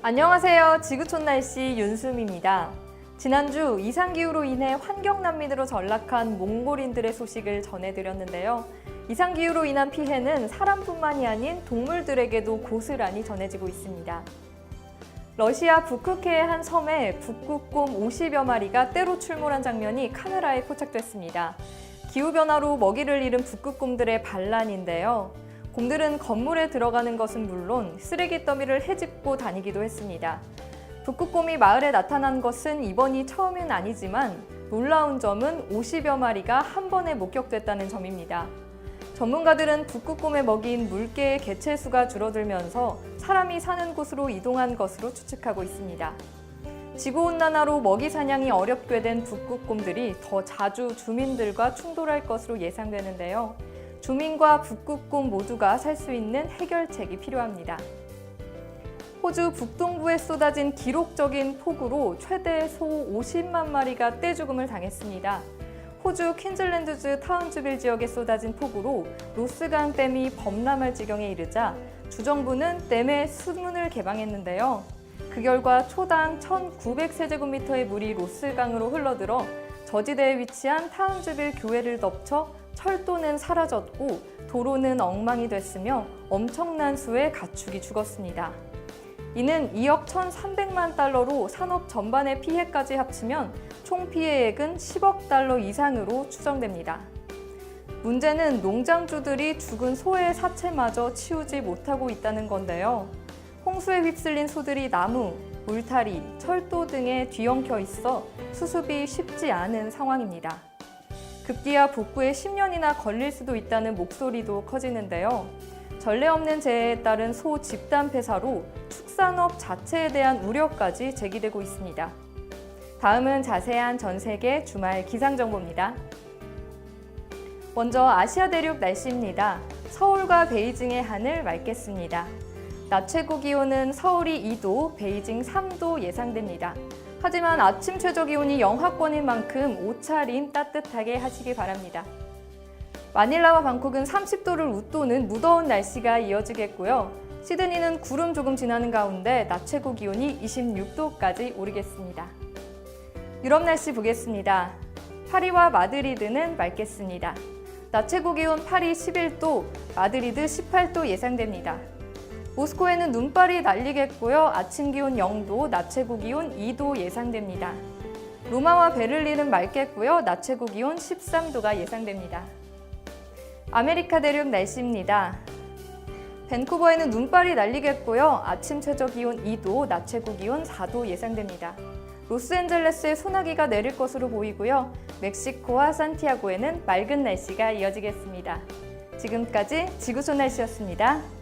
안녕하세요. 지구촌 날씨 윤수미입니다. 지난주 이상기후로 인해 환경난민으로 전락한 몽골인들의 소식을 전해드렸는데요. 이상기후로 인한 피해는 사람뿐만이 아닌 동물들에게도 고스란히 전해지고 있습니다. 러시아 북크케의 한 섬에 북극곰 50여 마리가 때로 출몰한 장면이 카메라에 포착됐습니다. 기후변화로 먹이를 잃은 북극곰들의 반란인데요. 곰들은 건물에 들어가는 것은 물론 쓰레기 더미를 헤집고 다니기도 했습니다. 북극곰이 마을에 나타난 것은 이번이 처음은 아니지만 놀라운 점은 50여 마리가 한 번에 목격됐다는 점입니다. 전문가들은 북극곰의 먹이인 물개의 개체 수가 줄어들면서 사람이 사는 곳으로 이동한 것으로 추측하고 있습니다. 지구온난화로 먹이 사냥이 어렵게 된 북극곰들이 더 자주 주민들과 충돌할 것으로 예상되는데요. 주민과 북극곰 모두가 살 수 있는 해결책이 필요합니다. 호주 북동부에 쏟아진 기록적인 폭우로 최대 소 50만 마리가 떼죽음을 당했습니다. 호주 퀸즐랜드주 타운주빌 지역에 쏟아진 폭우로 로스강 댐이 범람할 지경에 이르자 주정부는 댐의 수문을 개방했는데요. 그 결과 초당 1,900세제곱미터의 물이 로스강으로 흘러들어 저지대에 위치한 타운주빌 교회를 덮쳐 철도는 사라졌고 도로는 엉망이 됐으며 엄청난 수의 가축이 죽었습니다. 이는 2억 1,300만 달러로 산업 전반의 피해까지 합치면 총 피해액은 10억 달러 이상으로 추정됩니다. 문제는 농장주들이 죽은 소의 사체마저 치우지 못하고 있다는 건데요. 홍수에 휩쓸린 소들이 나무, 울타리, 철도 등에 뒤엉켜 있어 수습이 쉽지 않은 상황입니다. 급기야 복구에 10년이나 걸릴 수도 있다는 목소리도 커지는데요. 전례 없는 재해에 따른 소 집단 폐사로 축산업 자체에 대한 우려까지 제기되고 있습니다. 다음은 자세한 전 세계 주말 기상 정보입니다. 먼저 아시아 대륙 날씨입니다. 서울과 베이징의 하늘 맑겠습니다. 낮 최고 기온은 서울이 2도, 베이징 3도 예상됩니다. 하지만 아침 최저 기온이 영하권인 만큼 옷차림 따뜻하게 하시기 바랍니다. 마닐라와 방콕은 30도를 웃도는 무더운 날씨가 이어지겠고요. 시드니는 구름 조금 지나는 가운데 낮 최고 기온이 26도까지 오르겠습니다. 유럽 날씨 보겠습니다. 파리와 마드리드는 맑겠습니다. 낮 최고 기온 파리 11도, 마드리드 18도 예상됩니다. 모스코에는 눈발이 날리겠고요. 아침 기온 0도, 낮 최고 기온 2도 예상됩니다. 로마와 베를린은 맑겠고요. 낮 최고 기온 13도가 예상됩니다. 아메리카 대륙 날씨입니다. 밴쿠버에는 눈발이 날리겠고요. 아침 최저 기온 2도, 낮 최고 기온 4도 예상됩니다. 로스앤젤레스에 소나기가 내릴 것으로 보이고요. 멕시코와 산티아고에는 맑은 날씨가 이어지겠습니다. 지금까지 지구촌 날씨였습니다.